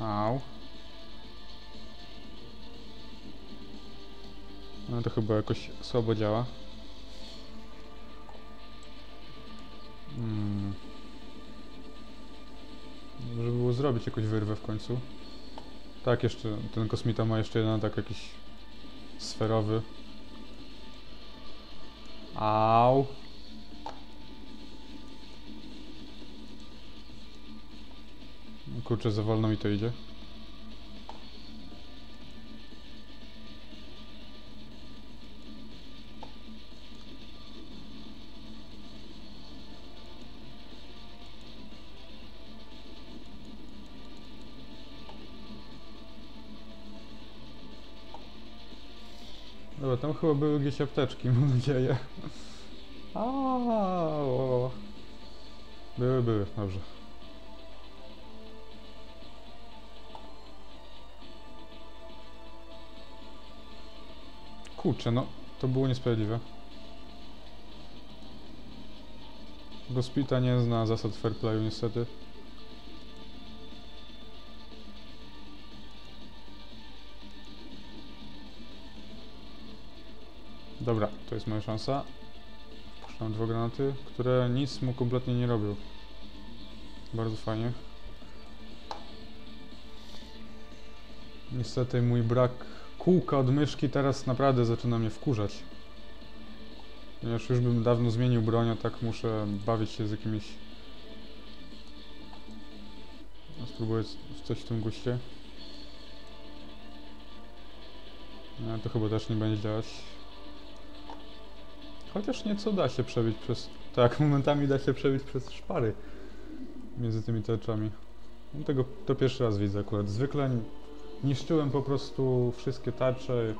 Au. No to chyba jakoś słabo działa. Hmm. Żeby było zrobić jakąś wyrwę w końcu. Tak, jeszcze ten kosmita ma jeszcze jeden atak jakiś sferowy. Au. Kurczę, za wolno mi to idzie. Dobra, tam chyba były gdzieś apteczki, mam nadzieję. Aaaa. Były, były, dobrze. Kurczę, no, to było niesprawiedliwe. Gospita nie zna zasad fair playu niestety. Dobra, to jest moja szansa. Puszczam dwa granaty, które nic mu kompletnie nie robią. Bardzo fajnie. Niestety mój brak kółka od myszki teraz naprawdę zaczyna mnie wkurzać. Ponieważ już bym dawno zmienił broń, a tak muszę bawić się z jakimiś... No, spróbuję coś w tym guście. No, to chyba też nie będzie działać. Chociaż nieco da się przebić przez... Tak, momentami da się przebić przez szpary między tymi tarczami. No, tego to pierwszy raz widzę akurat. Zwykle niszczyłem po prostu wszystkie tarcze.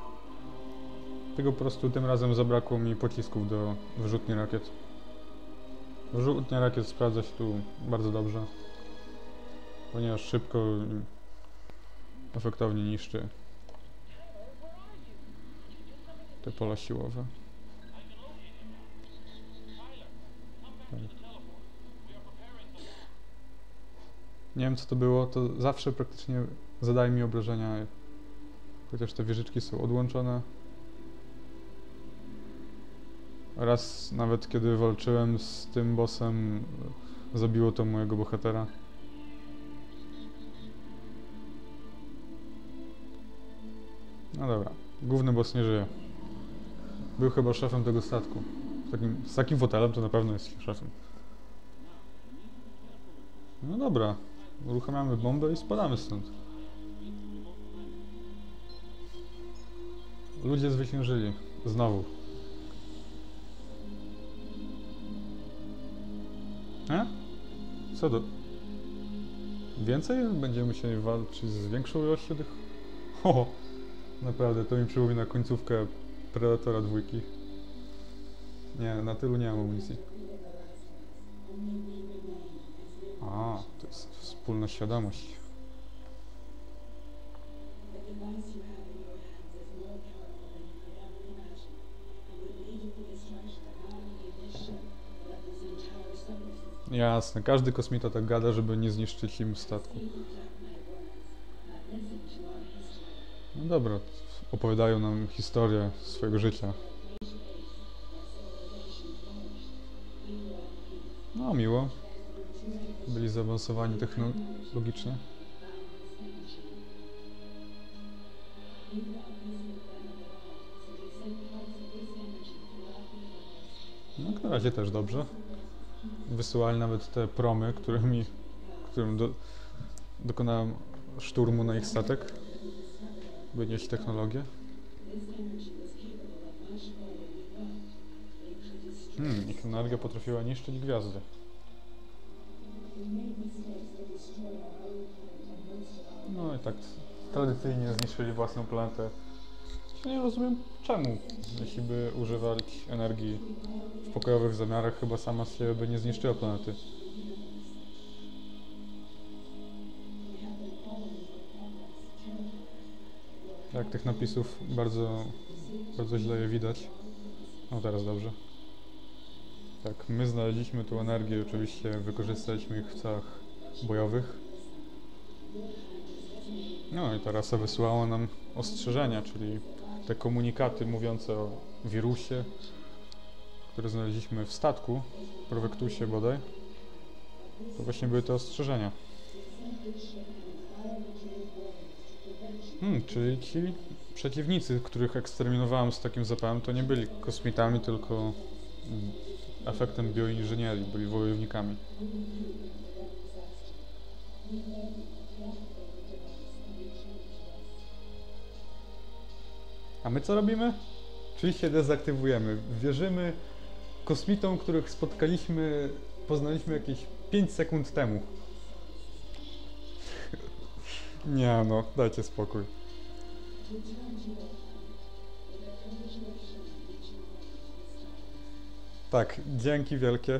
Tego po prostu tym razem zabrakło mi pocisków do wyrzutni rakiet. Wyrzutnia rakiet sprawdza się tu bardzo dobrze. Ponieważ szybko i efektownie niszczy te pola siłowe. Nie wiem co to było, to zawsze praktycznie zadaje mi obrażenia, chociaż te wieżyczki są odłączone. Raz nawet kiedy walczyłem z tym bossem, zabiło to mojego bohatera. No dobra, główny boss nie żyje. Był chyba szefem tego statku. Z takim, z takim fotelem to na pewno jest szefem. No dobra, uruchamiamy bombę i spadamy stąd. Ludzie zwyciężyli. Znowu. E? Co to? Więcej? Będziemy musieli walczyć z większą ilością tych... Ho, naprawdę, to mi przypomina końcówkę Predatora dwójki. Nie, na tylu nie mam amunicji. A, to jest wspólna świadomość. Jasne, każdy kosmita tak gada, żeby nie zniszczyć im statku. No dobra, opowiadają nam historię swojego życia. No, miło. Byli zaawansowani technologicznie. No, na razie też dobrze. Wysyłali nawet te promy, którymi, którym do, dokonałem szturmu na ich statek, by nieść technologię. Hmm, ich energia potrafiła niszczyć gwiazdy. No i tak tradycyjnie zniszczyli własną planetę. Nie rozumiem czemu, jeśli by używać energii w pokojowych zamiarach, chyba sama siebie by nie zniszczyła planety. Tak, tych napisów bardzo, bardzo źle je widać. O, teraz dobrze. Tak, my znaleźliśmy tu energię, oczywiście wykorzystaliśmy ich w celach bojowych. No i teraz wysyłało nam ostrzeżenia, czyli te komunikaty mówiące o wirusie, które znaleźliśmy w statku, Provectusie bodaj. To właśnie były te ostrzeżenia. Hmm, czyli ci przeciwnicy, których eksterminowałem z takim zapałem, to nie byli kosmitami, tylko mm, efektem bioinżynierii, byli wojownikami. A my co robimy? Czyli się dezaktywujemy. Wierzymy kosmitom, których spotkaliśmy, poznaliśmy jakieś 5 sekund temu. Nie no, dajcie spokój. Tak, dzięki wielkie.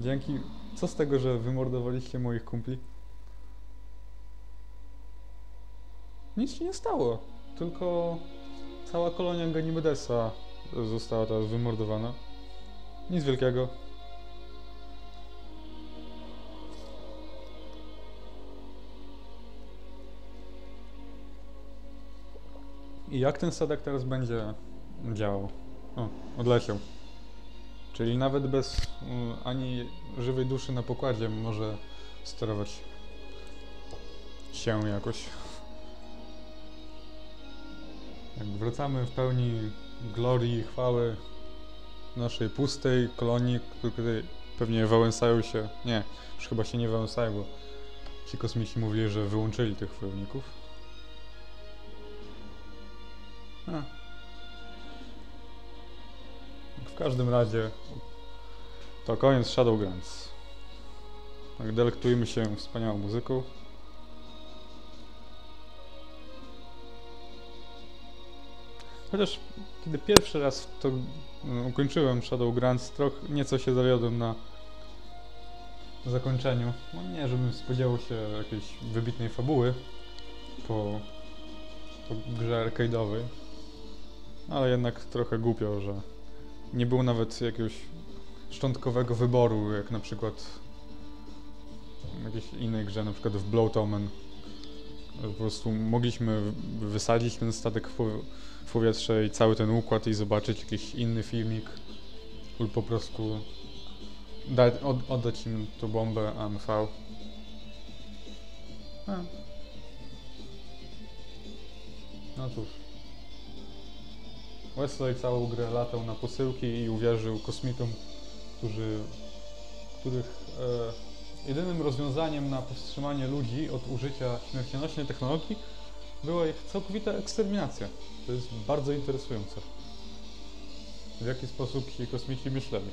Dzięki. Co z tego, że wymordowaliście moich kumpli? Nic się nie stało. Tylko cała kolonia Ganimedesa została teraz wymordowana. Nic wielkiego. I jak ten statek teraz będzie działał? O, odleciał. Czyli nawet bez y, ani żywej duszy na pokładzie może sterować się jakoś. Wracamy w pełni glorii i chwały naszej pustej kolonii, której pewnie wałęsają się. Nie, już chyba się nie wałęsają, bo ci kosmici mówili, że wyłączyli tych wojowników. W każdym razie to koniec Shadowlands. Tak, delektujmy się wspaniałą muzyką. Chociaż kiedy pierwszy raz to mm, ukończyłem Shadowlands, trochę nieco się zawiodłem na zakończeniu. No nie, żebym spodziewał się jakiejś wybitnej fabuły po, po grze arcade'owej. Ale jednak trochę głupio, że nie było nawet jakiegoś szczątkowego wyboru, jak na przykład w jakiejś innej grze, na przykład w Omen. Po prostu mogliśmy wysadzić ten statek w powietrze i cały ten układ i zobaczyć jakiś inny filmik lub po prostu dać, od, oddać im tą bombę AMV. A. No cóż. Wesley całą grę latał na posyłki i uwierzył kosmitom, którzy, których e, jedynym rozwiązaniem na powstrzymanie ludzi od użycia śmiercionośnej technologii była ich całkowita eksterminacja. To jest bardzo interesujące. W jaki sposób ci kosmici myśleli.